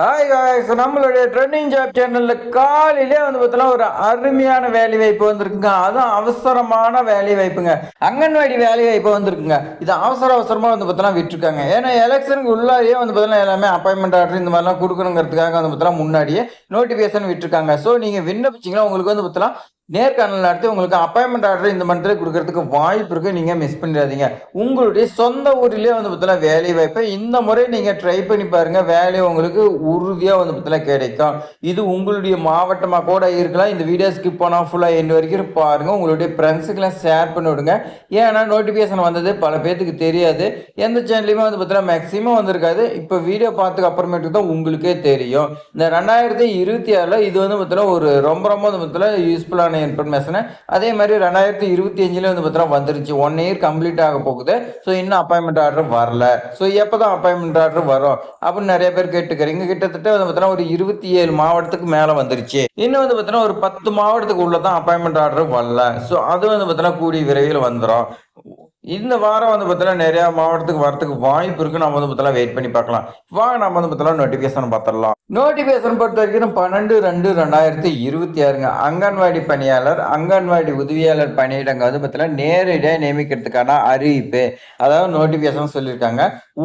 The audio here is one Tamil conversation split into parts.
ஹாய் காய்ஸ் நம்மளுடைய ட்ரெண்டிங் ஜாப் சேனலில் காலையிலே வந்து பார்த்தோன்னா ஒரு அருமையான வேலை வாய்ப்பு வந்திருக்குங்க. அதுவும் அவசரமான வேலை வாய்ப்புங்க அங்கன்வாடி வேலை வாய்ப்பு வந்திருக்குங்க. இது அவசர அவசரமாக வந்து பார்த்தோன்னா விட்டுருக்காங்க. ஏன்னா எலெக்ஷனுக்கு உள்ளாரியே வந்து பார்த்தோன்னா எல்லாமே அப்பாயின்மெண்ட் ஆர்டர் இந்த மாதிரிலாம் கொடுக்கணுங்கிறதுக்காக வந்து பார்த்தோன்னா முன்னாடியே நோட்டிஃபிகேஷன் விட்டுருக்காங்க. ஸோ நீங்கள் விண்ணப்பிச்சீங்கன்னா உங்களுக்கு வந்து பார்த்தோன்னா நேர்காணல் நடத்தி உங்களுக்கு அப்பாயின்மெண்ட் ஆர்டர் இந்த மந்த்ல கொடுக்கறதுக்கு வாய்ப்பு இருக்கு. நீங்க மிஸ் பண்ணிடாதீங்க. உங்களுடைய சொந்த ஊரிலே வந்து பார்த்தீங்கன்னா வேலை வாய்ப்பை. இந்த முறை நீங்க ட்ரை பண்ணி பாருங்க. வேலை உங்களுக்கு உறுதியா வந்து பார்த்தீங்கன்னா கிடைக்கும். இது உங்களுடைய மாவட்டமா கூட இருக்கலாம். இந்த வீடியோ ஸ்கிப் பண்ணா ஃபுல்லா எண்டு வரைக்கும் பாருங்க. உங்களுடைய ஃப்ரெண்ட்ஸுக்கெல்லாம் ஷேர் பண்ணி விடுங்க. ஏன்னா நோட்டிஃபிகேஷன் வந்தது. பல பேத்துக்கு தெரியாது. எந்த சேனல்லையுமே வந்து பார்த்தீங்கன்னா மேக்ஸிமம் வந்திருக்காது. இப்போ வீடியோ பார்த்துக்கு அப்புறமேட்டுக்கு தான் உங்களுக்கே தெரியும். இந்த ரெண்டாயிரத்தி இருபத்தி ஆறில் இது வந்து பார்த்தீங்கன்னா ஒரு ரொம்ப ரொம்ப வந்து பார்த்தீங்கன்னா யூஸ்ஃபுல்லான இன்ஃபர்மேஷனு அதே மாதிரி ரெண்டாயிரத்தி இருபத்தி அஞ்சுலேயும் வந்து பார்த்தீங்கன்னா வந்துருச்சு. ஒன் இயர் கம்ப்ளீட் ஆக போகுது. ஸோ இன்னும் அப்பாயின்மெண்ட் ஆர்டர் வரல. ஸோ எப்போ தான் அப்பாயின்மெண்ட் ஆர்டர் வரும்? அப்படின்னு நிறைய பேர் கேட்டுக்கிறீங்க. கிட்டத்தட்ட வந்து பார்த்தீங்கன்னா ஒரு இருபத்தி ஏழு மாவட்டத்துக்கு மேலே வந்துருச்சு. இன்னும் வந்து பார்த்தீங்கன்னா ஒரு பத்து மாவட்டத்துக்கு உள்ள தான் அப்பாயின்மெண்ட் ஆர்டர் வரல. ஸோ அது வந்து பார்த்தீங்கன்னா கூடிய விரைவில் வந்துடும் இந்த வாரம் வந்து பார்த்தீங்கன்னா நிறைய மாவட்டத்துக்கு வரத்துக்கு வாய்ப்பு இருக்கு. நம்ம வந்து பார்த்தீங்கன்னா வெயிட் பண்ணி பார்க்கலாம். வாங்க நம்ம வந்து பார்த்தீங்கன்னா நோட்டிஃபிகேஷன் பார்த்துடலாம். நோட்டிஃபிகேஷன் பொறுத்த வரைக்கும் பன்னெண்டு ரெண்டு ரெண்டாயிரத்தி இருபத்தி ஆறுங்க. அங்கன்வாடி பணியாளர் அங்கன்வாடி உதவியாளர் பணியிடங்க வந்து பார்த்தீங்கன்னா நேரடியாக நியமிக்கிறதுக்கான அறிவிப்பு. அதாவது நோட்டிஃபிகேஷன் சொல்லியிருக்காங்க.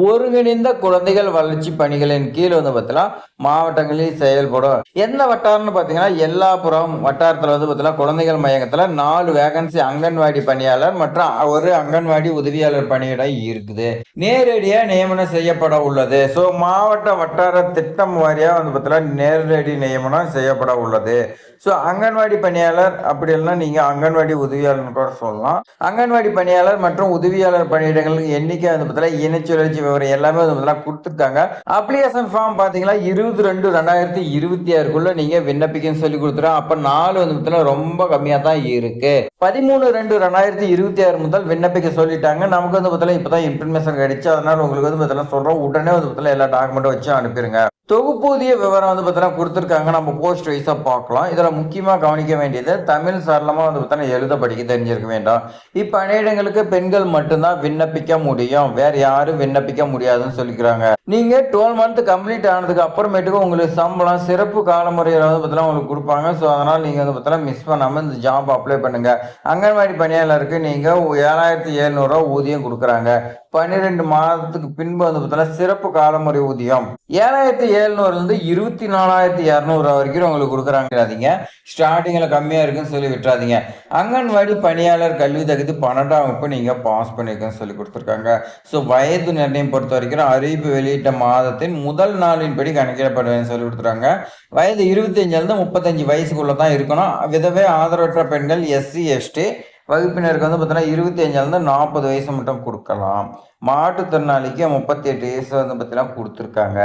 ஒருங்கிணைந்த குழந்தைகள் வளர்ச்சி பணிகளின் கீழ் வந்து பார்த்தீங்கன்னா மாவட்டங்களில் செயல்படும். எந்த வட்டாரம்னு பார்த்தீங்கன்னா எல்லாப்புறம் வட்டாரத்தில் வந்து பார்த்தீங்கன்னா குழந்தைகள் மையத்தில் நாலு வேகன்சி அங்கன்வாடி பணியாளர் மற்றும் ஒரு அங்கன்வாடி உதவியாளர் பணியிடம் இருக்குது. நேரடியாக நியமனம் செய்யப்பட உள்ளது. ஸோ மாவட்ட வட்டார திட்டம் வாரியாக வந்து பார்த்தீங்கன்னா நேரடி நியமனம் செய்யப்பட உள்ளது. ஸோ அங்கன்வாடி பணியாளர் அப்படி இல்லைன்னா நீங்கள் அங்கன்வாடி உதவியாளர்னு கூட சொல்லலாம். அங்கன்வாடி பணியாளர் மற்றும் உதவியாளர் பணியிடங்களுக்கு எண்ணிக்கை வந்து பார்த்தீங்கன்னா இனச்சுழற்சி விவரம் எல்லாமே வந்து பார்த்தீங்கன்னா கொடுத்துருக்காங்க. அப்ளிகேஷன் ஃபார்ம் பார்த்தீங்கன்னா இருபது ரெண்டு ரெண்டாயிரத்தி இருபத்தி ஆறுக்குள்ள நீங்கள் விண்ணப்பிக்கன்னு சொல்லி கொடுத்துறோம் அப்போ நாலு வந்து பார்த்தீங்கன்னா ரொம்ப கம்மியாக தான் இருக்கு. பதிமூணு ரெண்டு ரெண்டாயிரத்தி இருபத்தி ஆறு முதல் விண்ணப்பிக்க சொல்லிட்டாங்க. நமக்கு வந்து பார்த்தீங்கன்னா இப்போ தான் இன்ஃபர்மேஷன் கிடைச்சு அதனால உங்களுக்கு வந்து பார்த்தீங்கன்னா சொல்கிறோம் உடனே வந்து பார்த்தீங்கன்னா எல்லா டாக்குமெண்ட்டும் வச்சு அனுப்பிடுங்க தொகுப்பூதிய விவரம் வந்து பார்த்தீங்கன்னா கொடுத்துருக்காங்க. நம்ம போஸ்ட் வைஸாக பார்க்கலாம். இதில் முக்கியமாக கவனிக்க வேண்டியது தமிழ் சரளமாக வந்து பார்த்தீங்கன்னா எழுத படிக்க தெரிஞ்சிருக்க வேண்டாம். இப்போ பணியிடங்களுக்கு பெண்கள் மட்டும்தான் விண்ணப்பிக்க முடியும். வேற யாரும் விண்ணப்பிக்க முடியாதுன்னு சொல்லிக்கிறாங்க. நீங்கள் டுவெல் மந்த் கம்ப்ளீட் ஆனதுக்கு அப்புறமேட்டுக்கு உங்களுக்கு சம்பளம் சிறப்பு காலமுறையில் வந்து பார்த்தீங்கன்னா உங்களுக்கு கொடுப்பாங்க. ஸோ அதனால் நீங்கள் வந்து பார்த்தீங்கன்னா மிஸ் பண்ணாமல் இந்த ஜாப் அப்ளை பண்ணுங்கள் அங்கன்வாடி பணியாளருக்கு நீங்கள் ஏழாயிரத்தி எழுநூறுவா ஊதியம் கொடுக்குறாங்க. பன்னிரெண்டு மாதத்துக்கு பின்பு வந்து பார்த்தீங்கன்னா சிறப்பு காலமுறை ஊதியம். ஏழாயிரத்தி எழுநூறுலேருந்து இருபத்தி நாலாயிரத்தி இரநூறு வரைக்கும் உங்களுக்கு கொடுக்குறாங்க. ஸ்டார்டிங்கில் கம்மியாக இருக்குன்னு சொல்லி விட்டுறாதீங்க. அங்கன்வாடி பணியாளர் கல்வி தகுதி பன்னெண்டாம் வகுப்பு நீங்கள் பாஸ் பண்ணியிருக்கேன்னு சொல்லி கொடுத்துருக்காங்க. ஸோ வயது நிர்ணயம் பொறுத்த வரைக்கும் அறிவிப்பு வெளியிட்ட மாதத்தின் முதல் நாளின்படி கணக்கிடப்படுவேன்னு சொல்லி கொடுத்துருக்காங்க. வயது இருபத்தஞ்சிலேருந்து முப்பத்தஞ்சு வயசுக்குள்ளே தான் இருக்கணும். விதவை ஆதரவற்ற பெண்கள் எஸ்சி எஸ்டி வகுப்பினருக்கு வந்து பார்த்தீங்கன்னா இருபத்தி அஞ்சுலேருந்து நாற்பது வயசு மட்டும் கொடுக்கலாம். மாற்றுத்திறனாளிக்கு முப்பத்தி எட்டு வயசு வந்து பார்த்தீங்கன்னா கொடுத்துருக்காங்க.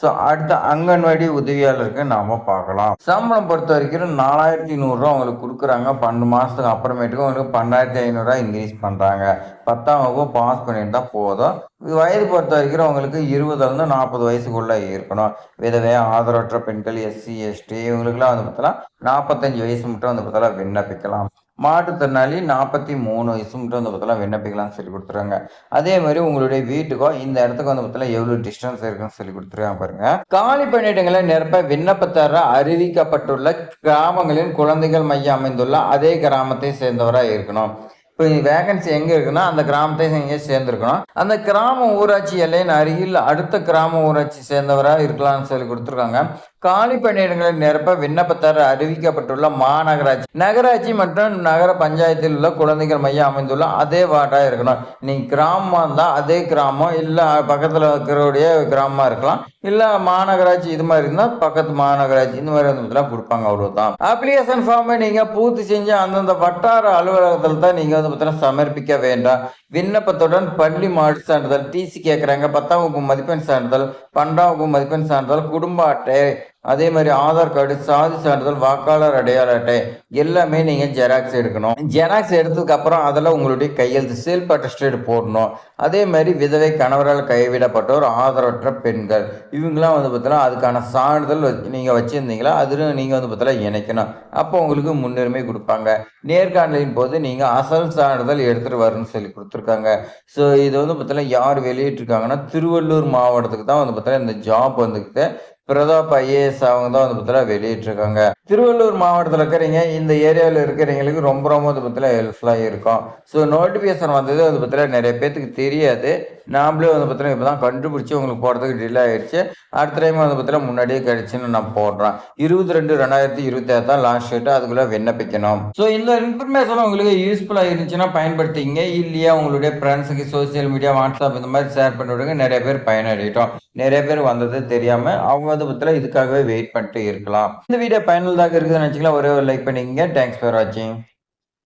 ஸோ அடுத்த அங்கன்வாடி உதவியாளருக்கு நாம பார்க்கலாம். சம்பளம் பொறுத்த வரைக்கும் நாலாயிரத்தி நூறுரூவா அவங்களுக்கு கொடுக்குறாங்க. பன்னெண்டு மாதத்துக்கு அப்புறமேட்டுக்கு அவங்களுக்கு பன்னெண்டாயிரத்தி ஐநூறுரூவா இன்க்ரீஸ் பண்ணுறாங்க பத்தாம் வகுப்பு பாஸ் பண்ணியிருந்தா போதும். வயது பொறுத்த வரைக்கும் அவங்களுக்கு இருபதுலேருந்து நாற்பது வயசுக்குள்ளே இருக்கணும். விதவை ஆதரவற்ற பெண்கள் எஸ்சி எஸ்டி இவங்களுக்குலாம் வந்து பார்த்தோன்னா நாற்பத்தஞ்சு வயசு மட்டும் வந்து பார்த்தீங்கன்னா விண்ணப்பிக்கலாம். மாற்றுத்திறனாளி நாற்பத்தி மூணு வயசு வந்து பார்த்தா விண்ணப்பிக்கலாம்னு சொல்லி கொடுத்துருக்காங்க. அதே மாதிரி உங்களுடைய வீட்டுக்கோ இந்த இடத்துக்கு வந்து பார்த்தா எவ்வளோ டிஸ்டன்ஸ் இருக்குன்னு சொல்லி கொடுத்துருக்காங்க பாருங்க. காலி பணியிடங்களை நிரப்ப. விண்ணப்பத்தர அறிவிக்கப்பட்டுள்ள கிராமங்களின் குழந்தைகள் மையம் அமைந்துள்ள அதே கிராமத்தை சேர்ந்தவராக இருக்கணும். இப்போ வேகன்சி எங்கே இருக்குன்னா அந்த கிராமத்தை எங்கே சேர்ந்துருக்கணும். அந்த கிராம ஊராட்சி எல்லையின் அருகில் அடுத்த கிராம ஊராட்சி சேர்ந்தவராக இருக்கலாம்னு சொல்லி கொடுத்துருக்காங்க. காலி பணியிடங்களை நிரப்ப விண்ணப்பத்தார் அறிவிக்கப்பட்டுள்ள மாநகராட்சி. நகராட்சி மற்றும் நகர பஞ்சாயத்தில் உள்ள குழந்தைகள் மையம் அமைந்துள்ள அதே வார்டாக இருக்கணும். நீங்கள் கிராமம் இருந்தால் அதே கிராமம் இல்லை பக்கத்தில் இருக்கிறவுடைய கிராமமாக இருக்கலாம். இல்லை மாநகராட்சி இது மாதிரி இருந்தால் பக்கத்து மாநகராட்சி இந்த மாதிரி வந்து கொடுப்பாங்க அவ்வளோதான் அப்ளிகேஷன் ஃபார்மை நீங்கள் பூர்த்தி செஞ்சு அந்தந்த வட்டார அலுவலகத்தில் தான் நீங்கள் வந்து பார்த்தீங்கன்னா சமர்ப்பிக்க வேண்டாம். விண்ணப்பத்துடன் பள்ளி மாடு சான்றிதழ் டிசி கேட்குறாங்க பத்தாம் வகுப்பு மதிப்பெண் சான்றிதழ் பன்னெண்டாம் வகுப்பு மதிப்பெண் சான்றிதழ் குடும்ப அட்டை அதே மாதிரி ஆதார் கார்டு சாதி சான்றிதழ் வாக்காளர் அடையாள அட்டை எல்லாமே நீங்கள் ஜெராக்ஸ் எடுக்கணும். ஜெராக்ஸ் எடுத்ததுக்கு அப்புறம் அதில் உங்களுடைய கையெழுத்து செல்ஃப் அட்டஸ்டேட் போடணும். அதே மாதிரி விதவை கணவரால் கைவிடப்பட்டோர் ஆதரவற்ற பெண்கள் இவங்கெல்லாம் வந்து பார்த்தீங்கன்னா அதுக்கான சான்றிதழ் வச்சு நீங்கள் வச்சுருந்தீங்களா? அதில் நீங்கள் வந்து பார்த்தீங்கன்னா இணைக்கணும். அப்போ உங்களுக்கு முன்னுரிமை கொடுப்பாங்க. நேர்காணலின் போது நீங்கள் அசல் சான்றிதழ் எடுத்துகிட்டு வரணும்னு சொல்லி கொடுத்துருக்காங்க. ஸோ இது வந்து பார்த்தீங்கன்னா யார் வெளியிட்டிருக்காங்கன்னா திருவள்ளூர் மாவட்டத்துக்கு தான் வந்து பார்த்தீங்கன்னா இந்த ஜாப் வந்துக்கிட்டு பிரதாப் ஐஏஎஸ் அவங்க தான் வந்து பார்த்தீங்கன்னா வெளியிட்டிருக்காங்க. திருவள்ளூர் மாவட்டத்தில் இருக்கிறீங்க இந்த ஏரியாவில் இருக்கிறவங்களுக்கு ரொம்ப ரொம்ப வந்து பார்த்தீங்கன்னா ஹெல்ப்ஃபுல்லாக இருக்கும். ஸோ நோட்டிஃபிகேஷன் வந்தது வந்து பார்த்தீங்கன்னா நிறைய பேத்துக்கு தெரியாது. நாமளே வந்து பார்த்தீங்கன்னா இப்போ தான் கண்டுபிடிச்சி உங்களுக்கு போகிறதுக்கு டிலே ஆயிடுச்சு. அடுத்த டைம் வந்து பார்த்தீங்கன்னா முன்னாடியே கிடைச்சுன்னு நான் போடுறேன். இருபது ரெண்டு ரெண்டாயிரத்தி இருபத்தி ஆறு தான் லாஸ்ட் டேட்டு அதுக்குள்ளே விண்ணப்பிக்கணும். ஸோ இந்த இன்ஃபர்மேஷன் உங்களுக்கு யூஸ்ஃபுல்லாக இருந்துச்சுன்னா பயன்படுத்திங்க இல்லையா உங்களுடைய ஃப்ரெண்ட்ஸுக்கு சோசியல் மீடியா வாட்ஸ்அப் இந்த மாதிரி ஷேர் பண்ணி விடுங்க. நிறைய பேர் பயனடையிட்டோம். நிறைய பேர் வந்தது தெரியாம அவங்க பத்தில இதுக்காகவே வெயிட் பண்ணிட்டு இருக்கலாம். இந்த வீடியோ பயனுள்ளதாக இருக்குதுன்னு நினைச்சிக்கலாம். ஒரே ஒரு லைக் பண்ணிக்கங்க. தேங்க்ஸ் ஃபார் வாட்சிங்